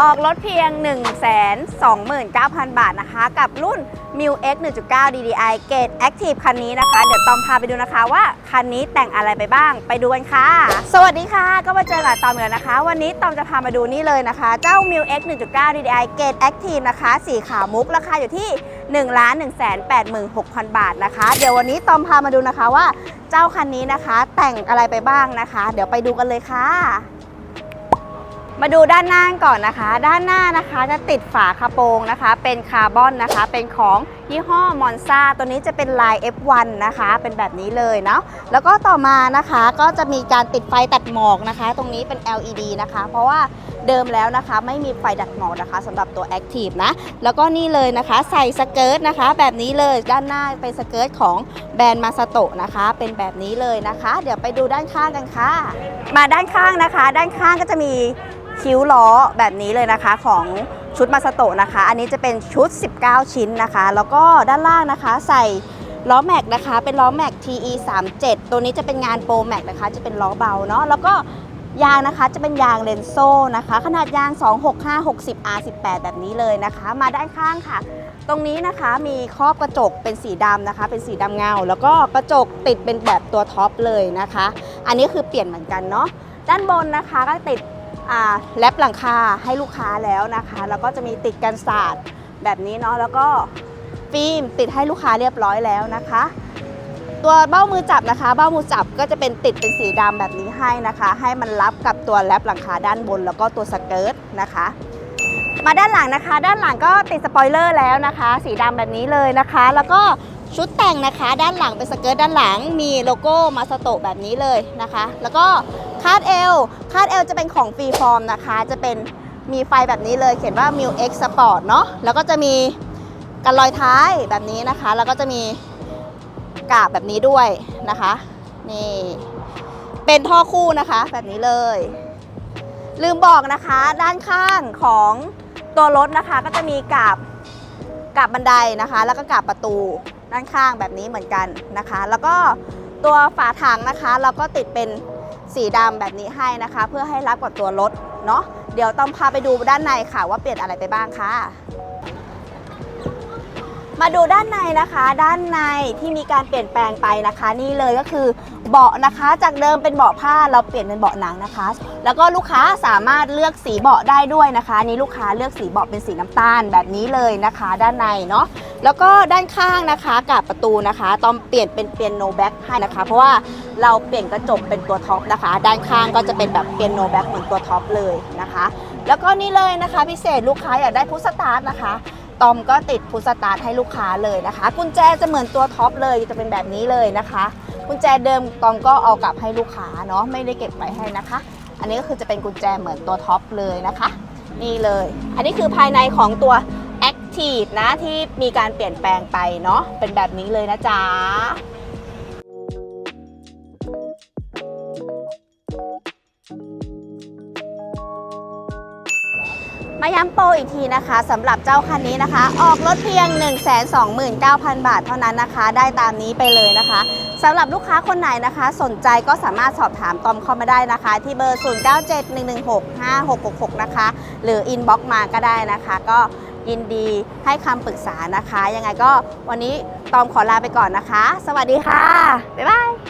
ออกรถเพียง 1 2 9 0 0 0 บาทนะคะ กับรุ่น m i u X 1.9 DDI Gate Active คันนี้นะคะ เดี๋ยวตอมพาไปดูนะคะว่า คันนี้แต่งอะไรไปบ้าง ไปดูกันค่ะ สวัสดีค่ะ ก็มาเจอกับตอมกแล้วนะคะ วันนี้ตอมจะพามาดูนี่เลยนะคะ เจ้า m i u X 1.9 DDI Gate Active นะคะ สีขาวมุก ราคาอยู่ที่ 1 1 8 6 0 0 0 บาทนะคะ เดี๋ยววันนี้ตอมพามาดูนะคะว่า เจ้าคันนี้นะคะ แต่งอะไรไปบ้างนะคะ เดี๋ยวไปดูกันเลยค่ะ มาดูด้านหน้าก่อนนะคะ ด้านหน้านะคะจะติดฝาคาโปรงนะคะ เป็นคาร์บอนนะคะ เป็นของ ยี่ห้อมอนซาตัวนี้จะเป็นลาย F1 นะคะ เป็นแบบนี้เลยเนาะแล้วก็ต่อมานะคะก็จะมีการติดไฟตัดหมอกนะคะ ตรงนี้เป็น LED นะคะ เพราะว่าเดิมแล้วนะคะไม่มีไฟดัดหมอกนะคะสำหรับตัว Active นะ แล้วก็นี่เลยนะคะ ใส่สเกิร์ตนะคะ แบบนี้เลยด้านหน้าเป็นสเกิร์ตของแบรนด์มาสโตะนะคะ เป็นแบบนี้เลยนะคะ เดี๋ยวไปดูด้านข้างกันค่ะ มาด้านข้างนะคะ ด้านข้างก็จะมีคิ้วล้อแบบนี้เลยนะคะของ ชุดมาสโตะนะคะ อันนี้จะเป็นชุด 19 ชิ้นนะคะ แล้วก็ด้านล่างนะคะใส่ล้อแม็กนะคะ เป็นล้อแม็ก TE 3 7ตัวนี้จะเป็นงานโปรแม็กนะคะ จะเป็นล้อเบาเนาะ แล้วก็ยางนะคะจะเป็นยางเลนโซ่นะคะ ขนาดยาง 265 60 R18 แบบนี้เลยนะคะ มาด้านข้างค่ะ ตรงนี้นะคะมีครอบกระจกเป็นสีดำนะคะ เป็นสีดำเงา แล้วก็กระจกติดเป็นแบบตัวท็อปเลยนะคะ อันนี้คือเปลี่ยนเหมือนกันเนาะด้านบนนะคะก็ติด แรปหลังคาให้ลูกค้าแล้วนะคะ แล้วก็จะมีติดกันศาสตร์แบบนี้เนาะแล้วก็ฟิล์มติดให้ลูกค้าเรียบร้อยแล้วนะคะ ตัวเบ้ามือจับนะคะ เบ้ามือจับก็จะเป็นติดเป็นสีดำแบบนี้ให้นะคะ ให้มันรับกับตัวแรปหลังคาด้านบน แล้วก็ตัวสเกิร์ตนะคะ มาด้านหลังนะคะ ด้านหลังก็ติดสปอยเลอร์แล้วนะคะ สีดำแบบนี้เลยนะคะ แล้วก็ชุดแต่งนะคะ ด้านหลังเป็นสเกิร์ตด้านหลังมีโลโก้มาสโตแบบนี้เลยนะคะ แล้วก็ คาดเอลคาดเอลจะเป็นของฟรีฟอร์มนะคะ จะเป็นมีไฟแบบนี้เลยเขียนว่า m i l X Sport เนาะแล้วก็จะมีกันรอยท้ายแบบนี้นะคะ แล้วก็จะมีกาบแบบนี้ด้วยนะคะ นี่ เป็นท่อคู่นะคะ แบบนี้เลย ลืมบอกนะคะ ด้านข้างของตัวรถนะคะ ก็จะมีกาบกาบบันไดนะคะ แล้วก็กาบประตูด้านข้างแบบนี้เหมือนกันนะคะ แล้วก็ตัวฝาถังนะคะ เราก็ติดเป็น สีดำแบบนี้ให้นะคะ เพื่อให้รับกับตัวรถเนาะเดี๋ยวต้องพาไปดูด้านในค่ะ ว่าเปลี่ยนอะไรไปบ้างค่ะ มาดูด้านในนะคะ ด้านในที่มีการเปลี่ยนแปลงไปนะคะ นี่เลยก็คือเบาะนะคะจากเดิมเป็นเบาะผ้าเราเปลี่ยนเป็นเบาะหนังนะคะ แล้วก็ลูกค้าสามารถเลือกสีเบาะได้ด้วยนะคะนนี้ลูกค้าเลือกสีเบาะเป็นสีน้ำตาลแบบนี้เลยนะคะ ด้านในเนาะ แล้วก็ด้านข้างนะคะกับประตูนะคะต้องเปลี่ยนเป็นเปียโนแบ็คให้นะคะ เพราะว่าเราเปลี่ยนกระจกเป็นตัวท็อปนะคะ ด้านข้างก็จะเป็นแบบเปียโนแบ็คเหมือนตัวท็อปเลยนะคะ แล้วก็นี่เลยนะคะ พิเศษลูกค้าอยากได้พุทสตาร์ทนะคะตอมก็ติดพุทสตาร์ทให้ลูกค้าเลยนะคะ กุญแจจะเหมือนตัวท็อปเลยจะเป็นแบบนี้เลยนะคะ กุญแจเดิมตอมก็เอากลับให้ลูกค้าเนาะไม่ได้เก็บไว้ให้นะคะ อันนี้ก็คือจะเป็นกุญแจเหมือนตัวท็อปเลยนะคะ นี่เลย อันนี้คือภายในของตัว Active นะที่มีการเปลี่ยนแปลงไปเนาะเป็นแบบนี้เลยนะจ๊ะมาย้ำโปรอีกทีนะคะสำหรับเจ้าคันนี้นะคะ ออกรถเพียง 129,000 บาทเท่านั้นนะคะ ได้ตามนี้ไปเลยนะคะสำหรับลูกค้าคนไหนนะคะ สนใจก็สามารถสอบถามตอมเข้ามาได้นะคะ ที่เบอร์ 0971165666 นะคะ หรืออินบ็อกมาก็ได้นะคะ ก็ ยินดีให้คำปรึกษานะคะ ยังไงก็วันนี้ตอมขอลาไปก่อนนะคะ สวัสดีค่ะ บ๊ายบาย